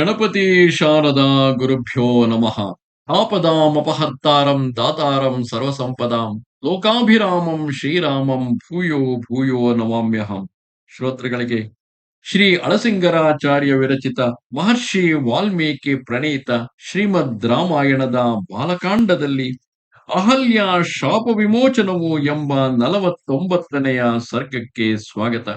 ಗಣಪತಿ ಶಾರದಾ ಗುರುಭ್ಯೋ ನಮಃ. ಆಪದಾಮಪಹರ್ತಾರಂ ದಾತಾರಂ ಸರ್ವಸಂಪದಾಂ ಲೋಕಾಭಿರಾಮಂ ಶ್ರೀರಾಮಂ ಭೂಯೋ ಭೂಯೋ ನಮಾಮ್ಯಹಂ. ಶ್ರೋತೃಗಳಿಗೆ, ಶ್ರೀ ಅಳಸಿಂಗರಾಚಾರ್ಯ ವಿರಚಿತ ಮಹರ್ಷಿ ವಾಲ್ಮೀಕಿ ಪ್ರಣೀತ ಶ್ರೀಮದ್ ರಾಮಾಯಣದ ಬಾಲಕಾಂಡದಲ್ಲಿ ಅಹಲ್ಯ ಶಾಪ ವಿಮೋಚನವು ಎಂಬ ನಲವತ್ತೊಂಬತ್ತನೆಯ ಸರ್ಗಕ್ಕೆ ಸ್ವಾಗತ.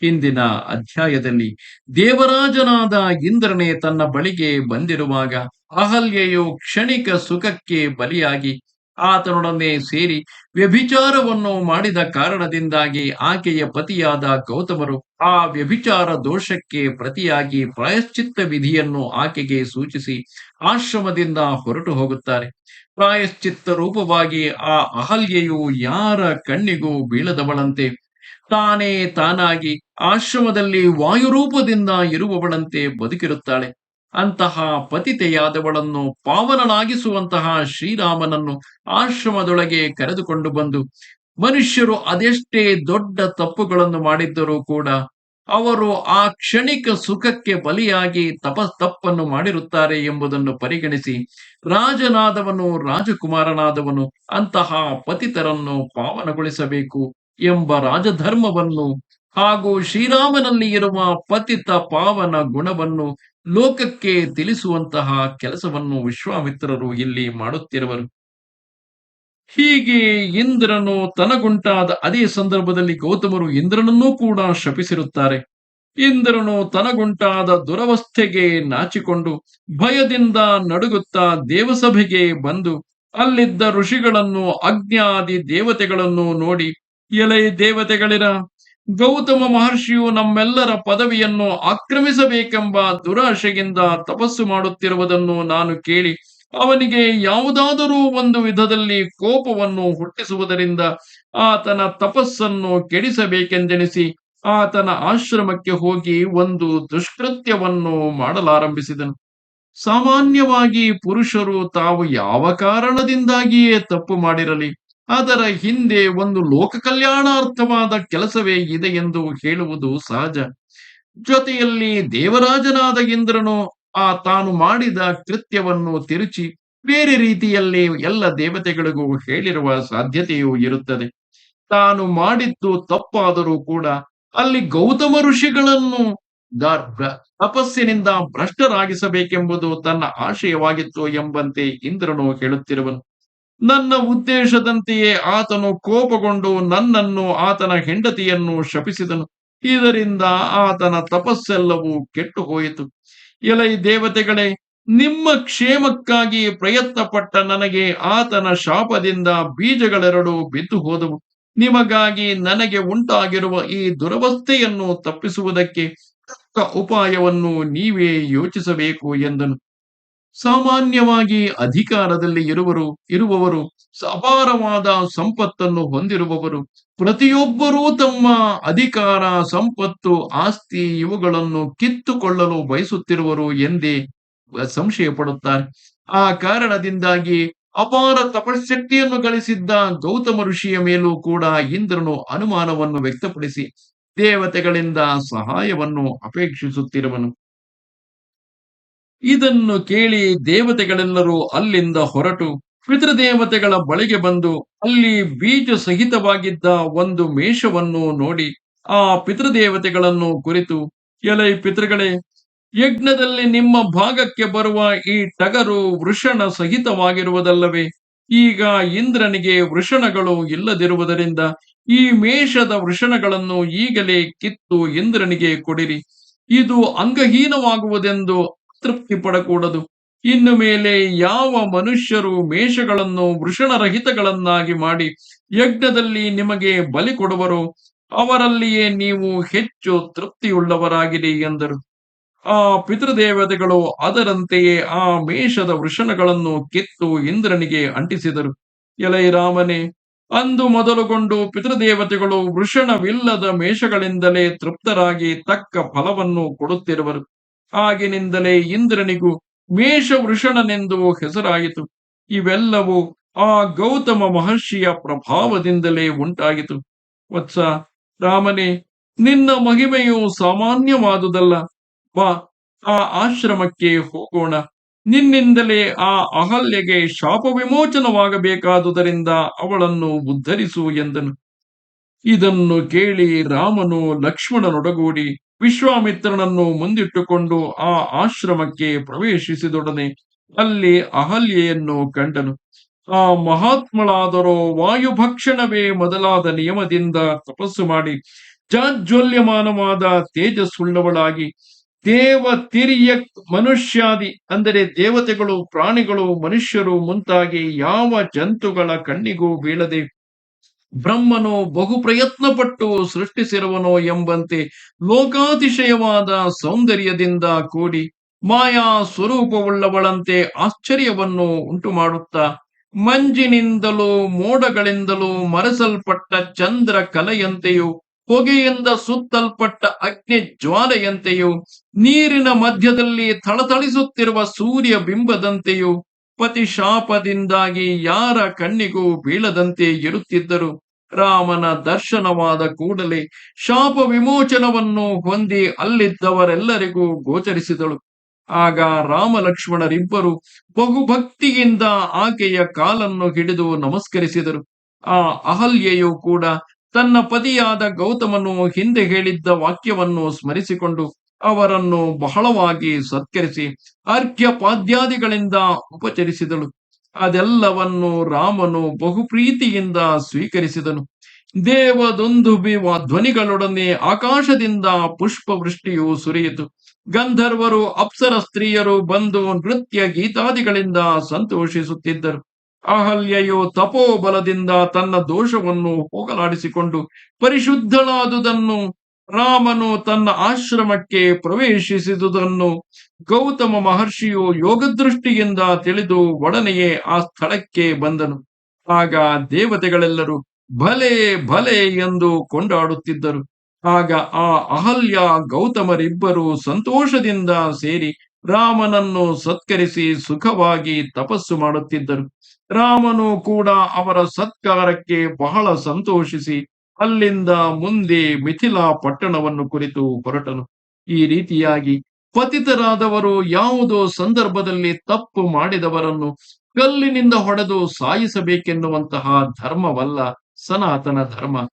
ಹಿಂದಿನ ಅಧ್ಯಾಯದಲ್ಲಿ ದೇವರಾಜನಾದ ಇಂದ್ರನೇ ತನ್ನ ಬಳಿಗೆ ಬಂದಿರುವಾಗ ಅಹಲ್ಯೆಯು ಕ್ಷಣಿಕ ಸುಖಕ್ಕೆ ಬಲಿಯಾಗಿ ಆತನೊಡನೆ ಸೇರಿ ವ್ಯಭಿಚಾರವನ್ನು ಮಾಡಿದ ಕಾರಣದಿಂದಾಗಿ ಆಕೆಯ ಪತಿಯಾದ ಗೌತಮರು ಆ ವ್ಯಭಿಚಾರ ದೋಷಕ್ಕೆ ಪ್ರತಿಯಾಗಿ ಪ್ರಾಯಶ್ಚಿತ್ತ ವಿಧಿಯನ್ನು ಆಕೆಗೆ ಸೂಚಿಸಿ ಆಶ್ರಮದಿಂದ ಹೊರಟು ಹೋಗುತ್ತಾರೆ. ಪ್ರಾಯಶ್ಚಿತ್ತ ರೂಪವಾಗಿ ಆ ಅಹಲ್ಯೆಯು ಯಾರ ಕಣ್ಣಿಗೂ ಬೀಳದವಳಂತೆ ತಾನೇ ತಾನಾಗಿ ಆಶ್ರಮದಲ್ಲಿ ವಾಯುರೂಪದಿಂದ ಇರುವವಳಂತೆ ಬದುಕಿರುತ್ತಾಳೆ. ಅಂತಹ ಪತಿತೆಯಾದವಳನ್ನು ಪಾವನನಾಗಿಸುವಂತಹ ಶ್ರೀರಾಮನನ್ನು ಆಶ್ರಮದೊಳಗೆ ಕರೆದುಕೊಂಡು ಬಂದು, ಮನುಷ್ಯರು ಅದೆಷ್ಟೇ ದೊಡ್ಡ ತಪ್ಪುಗಳನ್ನು ಮಾಡಿದ್ದರೂ ಕೂಡ ಅವರು ಆ ಕ್ಷಣಿಕ ಸುಖಕ್ಕೆ ಬಲಿಯಾಗಿ ತಪ ತಪ್ಪನ್ನು ಮಾಡಿರುತ್ತಾರೆ ಎಂಬುದನ್ನು ಪರಿಗಣಿಸಿ, ರಾಜನಾದವನು ರಾಜಕುಮಾರನಾದವನು ಅಂತಹ ಪತಿತರನ್ನು ಪಾವನಗೊಳಿಸಬೇಕು. ಎಂಬ ರಾಜಧರ್ಮವನ್ನು ಹಾಗೂ ಶ್ರೀರಾಮನಲ್ಲಿ ಇರುವ ಪತಿತ ಪಾವನ ಗುಣವನ್ನು ಲೋಕಕ್ಕೆ ತಿಳಿಸುವಂತಹ ಕೆಲಸವನ್ನು ವಿಶ್ವಾಮಿತ್ರರು ಇಲ್ಲಿ ಮಾಡುತ್ತಿರುವರು. ಹೀಗೆ ಇಂದ್ರನು ತನಗುಂಟಾದ ಅದೇ ಸಂದರ್ಭದಲ್ಲಿ ಗೌತಮರು ಇಂದ್ರನನ್ನೂ ಕೂಡ ಶಪಿಸಿರುತ್ತಾರೆ. ಇಂದ್ರನು ತನಗುಂಟಾದ ದುರವಸ್ಥೆಗೆ ನಾಚಿಕೊಂಡು ಭಯದಿಂದ ನಡುಗುತ್ತಾ ದೇವಸಭೆಗೆ ಬಂದು ಅಲ್ಲಿದ್ದ ಋಷಿಗಳನ್ನು ಅಜ್ಞಾದಿ ದೇವತೆಗಳನ್ನು ನೋಡಿ ಎಲೈ ದೇವತೆಗಳಿರ ಗೌತಮ ಮಹರ್ಷಿಯು ನಮ್ಮೆಲ್ಲರ ಪದವಿಯನ್ನು ಆಕ್ರಮಿಸಬೇಕೆಂಬ ದುರಾಶೆಯಿಂದ ತಪಸ್ಸು ಮಾಡುತ್ತಿರುವುದನ್ನು ನಾನು ಕೇಳಿ ಅವನಿಗೆ ಯಾವುದಾದರೂ ಒಂದು ವಿಧದಲ್ಲಿ ಕೋಪವನ್ನು ಹುಟ್ಟಿಸುವುದರಿಂದ ಆತನ ತಪಸ್ಸನ್ನು ಕೆಡಿಸಬೇಕೆಂದೆಣಿಸಿ ಆತನ ಆಶ್ರಮಕ್ಕೆ ಹೋಗಿ ಒಂದು ದುಷ್ಕೃತ್ಯವನ್ನು ಮಾಡಲಾರಂಭಿಸಿದನು. ಸಾಮಾನ್ಯವಾಗಿ ಪುರುಷರು ತಾವು ಯಾವ ಕಾರಣದಿಂದಾಗಿಯೇ ತಪ್ಪು ಮಾಡಿರಲಿ? ಅದರ ಹಿಂದೆ ಒಂದು ಲೋಕ ಕಲ್ಯಾಣಾರ್ಥವಾದ ಕೆಲಸವೇ ಇದೆ ಎಂದು ಹೇಳುವುದು ಸಹಜ. ಜೊತೆಯಲ್ಲಿ ದೇವರಾಜನಾದ ಇಂದ್ರನು ಆ ತಾನು ಮಾಡಿದ ಕೃತ್ಯವನ್ನು ತಿರುಚಿ ಬೇರೆ ರೀತಿಯಲ್ಲಿ ಎಲ್ಲ ದೇವತೆಗಳಿಗೂ ಹೇಳಿರುವ ಸಾಧ್ಯತೆಯೂ ಇರುತ್ತದೆ. ತಾನು ಮಾಡಿದ್ದು ತಪ್ಪಾದರೂ ಕೂಡ ಅಲ್ಲಿ ಗೌತಮ ಋಷಿಗಳನ್ನು ತಪಸ್ಸಿನಿಂದ ಭ್ರಷ್ಟರಾಗಿಸಬೇಕೆಂಬುದು ತನ್ನ ಆಶಯವಾಗಿತ್ತು ಎಂಬಂತೆ ಇಂದ್ರನು ಹೇಳುತ್ತಿರುವನು. ನನ್ನ ಉದ್ದೇಶದಂತೆಯೇ ಆತನು ಕೋಪಗೊಂಡು ನನ್ನನ್ನು ಆತನ ಹೆಂಡತಿಯನ್ನು ಶಪಿಸಿದನು. ಇದರಿಂದ ಆತನ ತಪಸ್ಸೆಲ್ಲವೂ ಕೆಟ್ಟು ಹೋಯಿತು ಎಲೈ ದೇವತೆಗಳೇ, ನಿಮ್ಮ ಕ್ಷೇಮಕ್ಕಾಗಿ ಪ್ರಯತ್ನ ಪಟ್ಟ ನನಗೆ ಆತನ ಶಾಪದಿಂದ ಬೀಜಗಳೆರಡು ಬಿದ್ದು ಹೋದವು ನಿಮಗಾಗಿ ನನಗೆ ಉಂಟಾಗಿರುವ ಈ ದುರವಸ್ಥೆಯನ್ನು ತಪ್ಪಿಸುವುದಕ್ಕೆ ಉಪಾಯವನ್ನು ನೀವೇ ಯೋಚಿಸಬೇಕು ಎಂದನು. ಸಾಮಾನ್ಯವಾಗಿ ಅಧಿಕಾರದಲ್ಲಿ ಇರುವರು, ಇರುವವರು ಅಪಾರವಾದ ಸಂಪತ್ತನ್ನು ಹೊಂದಿರುವವರು. ಪ್ರತಿಯೊಬ್ಬರೂ ತಮ್ಮ ಅಧಿಕಾರ, ಸಂಪತ್ತು, ಆಸ್ತಿ ಇವುಗಳನ್ನು ಕಿತ್ತುಕೊಳ್ಳಲು ಬಯಸುತ್ತಿರುವರು ಎಂದೇ ಸಂಶಯ ಪಡುತ್ತಾರೆ ಆ ಕಾರಣದಿಂದಾಗಿ ಅಪಾರ ತಪಶಕ್ತಿಯನ್ನು ಗಳಿಸಿದ್ದ ಗೌತಮ ಋಷಿಯ ಮೇಲೂ ಕೂಡ ಇಂದ್ರನು ಅನುಮಾನವನ್ನು ವ್ಯಕ್ತಪಡಿಸಿ ದೇವತೆಗಳಿಂದ ಸಹಾಯವನ್ನು ಅಪೇಕ್ಷಿಸುತ್ತಿರುವನು. ಇದನ್ನು ಕೇಳಿ ದೇವತೆಗಳೆಲ್ಲರೂ ಅಲ್ಲಿಂದ ಹೊರಟು ಪಿತೃದೇವತೆಗಳ ಬಳಿಗೆ ಬಂದು ಅಲ್ಲಿ ಬೀಜ ಸಹಿತವಾಗಿದ್ದ ಒಂದು ಮೇಷವನ್ನು ನೋಡಿ ಆ ಪಿತೃದೇವತೆಗಳನ್ನು ಕುರಿತು, ಎಲೈ ಪಿತೃಗಳೇ, ಯಜ್ಞದಲ್ಲಿ ನಿಮ್ಮ ಭಾಗಕ್ಕೆ ಬರುವ ಈ ಟಗರು ವೃಷಣ ಸಹಿತವಾಗಿರುವುದಲ್ಲವೇ? ಈಗ ಇಂದ್ರನಿಗೆ ವೃಷಣಗಳು ಇಲ್ಲದಿರುವುದರಿಂದ ಈ ಮೇಷದ ವೃಷಣಗಳನ್ನು ಈಗಲೇ ಕಿತ್ತು ಇಂದ್ರನಿಗೆ ಕೊಡಿರಿ. ಇದು ಅಂಗಹೀನವಾಗುವುದೆಂದು ತೃಪ್ತಿ ಪಡಕೂಡದು. ಇನ್ನು ಮೇಲೆ ಯಾವ ಮನುಷ್ಯರು ಮೇಷಗಳನ್ನು ವೃಷಣರಹಿತಗಳನ್ನಾಗಿ ಮಾಡಿ ಯಜ್ಞದಲ್ಲಿ ನಿಮಗೆ ಬಲಿ ಕೊಡುವರು ಅವರಲ್ಲಿಯೇ ನೀವು ಹೆಚ್ಚು ತೃಪ್ತಿಯುಳ್ಳವರಾಗಿರಿ ಎಂದರು. ಆ ಪಿತೃದೇವತೆಗಳು ಅದರಂತೆಯೇ ಆ ಮೇಷದ ವೃಷಣಗಳನ್ನು ಕಿತ್ತು ಇಂದ್ರನಿಗೆ ಅಂಟಿಸಿದರು. ಎಲೈ ರಾಮನೇ ಅಂದು ಮೊದಲುಗೊಂಡು ಪಿತೃದೇವತೆಗಳು ವೃಷಣವಿಲ್ಲದ ಮೇಷಗಳಿಂದಲೇ ತೃಪ್ತರಾಗಿ ತಕ್ಕ ಫಲವನ್ನು ಕೊಡುತ್ತಿರುವರು. ಆಗಿನಿಂದಲೇ ಇಂದ್ರನಿಗೂ ಮೇಷವೃಷಣನೆಂದು ಹೆಸರಾಯಿತು. ಇವೆಲ್ಲವೂ ಆ ಗೌತಮ ಮಹರ್ಷಿಯ ಪ್ರಭಾವದಿಂದಲೇ ಉಂಟಾಗಿತು. ವತ್ಸ ರಾಮನೇ, ನಿನ್ನ ಮಹಿಮೆಯು ಸಾಮಾನ್ಯವಾದುದಲ್ಲ. ಬಾ, ಆ ಆಶ್ರಮಕ್ಕೆ ಹೋಗೋಣ. ನಿನ್ನಿಂದಲೇ ಆ ಅಹಲ್ಯಗೆ ಶಾಪ ವಿಮೋಚನವಾಗಬೇಕಾದುದರಿಂದ ಅವಳನ್ನು ಉದ್ಧರಿಸು ಎಂದನು. ಇದನ್ನು ಕೇಳಿ ರಾಮನು ಲಕ್ಷ್ಮಣನೊಡಗೂಡಿ ವಿಶ್ವಾಮಿತ್ರನನ್ನು ಮುಂದಿಟ್ಟುಕೊಂಡು ಆ ಆಶ್ರಮಕ್ಕೆ ಪ್ರವೇಶಿಸಿದೊಡನೆ ಅಲ್ಲಿ ಅಹಲ್ಯೆಯನ್ನು ಕಂಡನು. ಆ ಮಹಾತ್ಮಳಾದರೋ ವಾಯುಭಕ್ಷಣವೇ ಮೊದಲಾದ ನಿಯಮದಿಂದ ತಪಸ್ಸು ಮಾಡಿ ಜಾಜ್ವಲ್ಯಮಾನವಾದ ತೇಜಸ್ಸುಳ್ಳವಳಾಗಿ ದೇವ ತಿರಿಯ ಮನುಷ್ಯಾದಿ ಅಂದರೆ ದೇವತೆಗಳು ಪ್ರಾಣಿಗಳು ಮನುಷ್ಯರು ಮುಂತಾಗಿ ಯಾವ ಜಂತುಗಳ ಕಣ್ಣಿಗೂ ಬೀಳದೆ ಬ್ರಹ್ಮನು ಬಹು ಪ್ರಯತ್ನಪಟ್ಟು ಸೃಷ್ಟಿಸಿರುವನೋ ಎಂಬಂತೆ ಲೋಕಾತಿಶಯವಾದ ಸೌಂದರ್ಯದಿಂದ ಕೂಡಿ ಮಾಯಾ ಸ್ವರೂಪವುಳ್ಳವಳಂತೆ ಆಶ್ಚರ್ಯವನ್ನು ಉಂಟು ಮಾಡುತ್ತಾ ಮಂಜಿನಿಂದಲೂ ಮೋಡಗಳಿಂದಲೂ ಮರೆಸಲ್ಪಟ್ಟ ಚಂದ್ರ ಕಲೆಯಂತೆಯೂ ಹೊಗೆಯಿಂದ ಸುತ್ತಲ್ಪಟ್ಟ ಅಗ್ನಿ ಜ್ವಾಲೆಯಂತೆಯೂ ನೀರಿನ ಮಧ್ಯದಲ್ಲಿ ಥಳಥಳಿಸುತ್ತಿರುವ ಸೂರ್ಯ ಬಿಂಬದಂತೆಯೂ ಪತಿ ಶಾಪದಿಂದಾಗಿ ಯಾರ ಕಣ್ಣಿಗೂ ಬೀಳದಂತೆ ಇರುತ್ತಿದ್ದರು. ರಾಮನ ದರ್ಶನವಾದ ಕೂಡಲೇ ಶಾಪ ವಿಮೋಚನವನ್ನು ಹೊಂದಿ ಅಲ್ಲಿದ್ದವರೆಲ್ಲರಿಗೂ ಗೋಚರಿಸಿದಳು. ಆಗ ರಾಮ ಲಕ್ಷ್ಮಣರಿಬ್ಬರು ಬಹುಭಕ್ತಿಯಿಂದ ಆಕೆಯ ಕಾಲನ್ನು ಹಿಡಿದು ನಮಸ್ಕರಿಸಿದರು. ಆ ಅಹಲ್ಯೆಯು ಕೂಡ ತನ್ನ ಪತಿಯಾದ ಗೌತಮನು ಹಿಂದೆ ಹೇಳಿದ್ದ ವಾಕ್ಯವನ್ನು ಸ್ಮರಿಸಿಕೊಂಡು ಅವರನ್ನು ಬಹಳವಾಗಿ ಸತ್ಕರಿಸಿ ಅರ್ಘ್ಯಪಾದ್ಯಾದಿಗಳಿಂದ ಉಪಚರಿಸಿದಳು. ಅದೆಲ್ಲವನ್ನು ರಾಮನು ಬಹು ಪ್ರೀತಿಯಿಂದ ಸ್ವೀಕರಿಸಿದನು ದೇವದೊಂದು ಧ್ವನಿಗಳೊಡನೆ ಆಕಾಶದಿಂದ ಪುಷ್ಪವೃಷ್ಟಿಯು ಸುರಿಯಿತು. ಗಂಧರ್ವರು, ಅಪ್ಸರ ಸ್ತ್ರೀಯರು ಬಂದು ನೃತ್ಯ ಗೀತಾದಿಗಳಿಂದ ಸಂತೋಷಿಸುತ್ತಿದ್ದರು. ಅಹಲ್ಯೆಯು ತಪೋಬಲದಿಂದ ತನ್ನ ದೋಷವನ್ನು ಹೋಗಲಾಡಿಸಿಕೊಂಡು ಪರಿಶುದ್ಧಳಾದುದನ್ನು ರಾಮನು ತನ್ನ ಆಶ್ರಮಕ್ಕೆ ಪ್ರವೇಶಿಸಿದುದನ್ನು ಗೌತಮ ಮಹರ್ಷಿಯು ಯೋಗದೃಷ್ಟಿಯಿಂದ ತಿಳಿದು ಒಡನೆಯೇ ಆ ಸ್ಥಳಕ್ಕೆ ಬಂದನು. ಆಗ ದೇವತೆಗಳೆಲ್ಲರೂ ಭಲೆ ಭಲೆ ಎಂದು ಕೊಂಡಾಡುತ್ತಿದ್ದರು. ಆಗ ಆ ಅಹಲ್ಯ ಗೌತಮರಿಬ್ಬರು ಸಂತೋಷದಿಂದ ಸೇರಿ ರಾಮನನ್ನು ಸತ್ಕರಿಸಿ ಸುಖವಾಗಿ ತಪಸ್ಸು ಮಾಡುತ್ತಿದ್ದರು. ರಾಮನು ಕೂಡ ಅವರ ಸತ್ಕಾರಕ್ಕೆ ಬಹಳ ಸಂತೋಷಿಸಿ ಅಲ್ಲಿಂದ ಮುಂದೆ ಮಿಥಿಲಾ ಪಟ್ಟಣವನ್ನು ಕುರಿತು ಹೊರಟನು. ಈ ರೀತಿಯಾಗಿ ಪತಿತರಾದವರು ಯಾವುದೋ ಸಂದರ್ಭದಲ್ಲಿ ತಪ್ಪು ಮಾಡಿದವರನ್ನು ಕಲ್ಲಿನಿಂದ ಹೊಡೆದು ಸಾಯಿಸಬೇಕೆನ್ನುವಂತಹ ಧರ್ಮವಲ್ಲ ಸನಾತನ ಧರ್ಮ.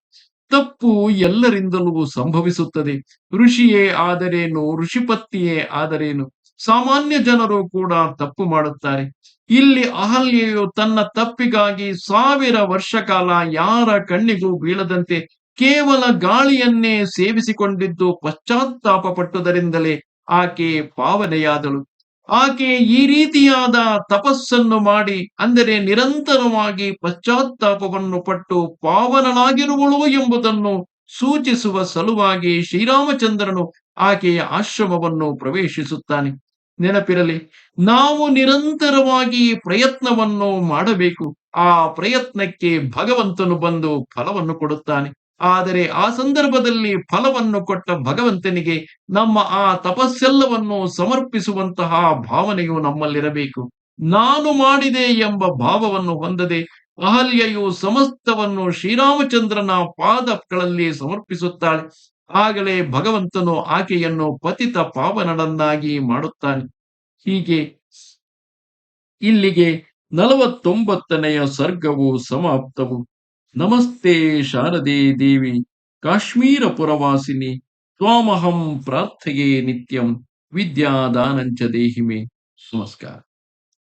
ತಪ್ಪು ಎಲ್ಲರಿಂದಲೂ ಸಂಭವಿಸುತ್ತದೆ. ಋಷಿಯೇ ಆದರೇನು? ಋಷಿಪತ್ತಿಯೇ ಆದರೇನು? ಸಾಮಾನ್ಯ ಜನರು ಕೂಡ ತಪ್ಪು ಮಾಡುತ್ತಾರೆ. ಇಲ್ಲಿ ಅಹಲ್ಯೆಯು ತನ್ನ ತಪ್ಪಿಗಾಗಿ ಸಾವಿರ ವರ್ಷ ಕಾಲ ಯಾರ ಕಣ್ಣಿಗೂ ಬೀಳದಂತೆ ಕೇವಲ ಗಾಳಿಯನ್ನೇ ಸೇವಿಸಿಕೊಂಡಿದ್ದು ಪಶ್ಚಾತ್ತಾಪ ಪಟ್ಟುದರಿಂದಲೇ ಆಕೆ ಪಾವನೆಯಾದಳು. ಆಕೆ ಈ ರೀತಿಯಾದ ತಪಸ್ಸನ್ನು ಮಾಡಿ ಅಂದರೆ ನಿರಂತರವಾಗಿ ಪಶ್ಚಾತ್ತಾಪವನ್ನು ಪಟ್ಟು ಪಾವನನಾಗಿರುವಳು ಎಂಬುದನ್ನು ಸೂಚಿಸುವ ಸಲುವಾಗಿ ಶ್ರೀರಾಮಚಂದ್ರನು ಆಕೆಯ ಆಶ್ರಮವನ್ನು ಪ್ರವೇಶಿಸುತ್ತಾನೆ. ನೆನಪಿರಲಿ, ನಾವು ನಿರಂತರವಾಗಿ ಪ್ರಯತ್ನವನ್ನು ಮಾಡಬೇಕು. ಆ ಪ್ರಯತ್ನಕ್ಕೆ ಭಗವಂತನು ಬಂದು ಫಲವನ್ನು ಕೊಡುತ್ತಾನೆ. ಆದರೆ ಆ ಸಂದರ್ಭದಲ್ಲಿ ಫಲವನ್ನು ಕೊಟ್ಟ ಭಗವಂತನಿಗೆ ನಮ್ಮ ಆ ತಪಸ್ಸೆಲ್ಲವನ್ನು ಸಮರ್ಪಿಸುವಂತಹ ಭಾವನೆಯು ನಮ್ಮಲ್ಲಿರಬೇಕು. ನಾನು ಮಾಡಿದೆ ಎಂಬ ಭಾವವನ್ನು ಹೊಂದದೆ ಅಹಲ್ಯೆಯು ಸಮಸ್ತವನ್ನು ಶ್ರೀರಾಮಚಂದ್ರನ ಪಾದಗಳಲ್ಲಿ ಸಮರ್ಪಿಸುತ್ತಾಳೆ. ಆಗಲೇ ಭಗವಂತನು ಆಕೆಯನ್ನು ಪತಿತ ಪಾವನಳನ್ನಾಗಿ ಮಾಡುತ್ತಾನೆ. ಹೀಗೆ ಇಲ್ಲಿಗೆ ನಲವತ್ತೊಂಬತ್ತನೆಯ ಸರ್ಗವು ಸಮಾಪ್ತವು. ನಮಸ್ತೆ ಶಾರದೆ ದೇವಿ, ಕಾಶ್ಮೀರ ಪುರವಾಸಿನಿ, ತ್ವಾಮಹಂ ಪ್ರಾರ್ಥೆಯೇ ನಿತ್ಯಂ, ವಿದ್ಯಾದಾನಂಚ ದೇಹಿಮೆ. ನಮಸ್ಕಾರ.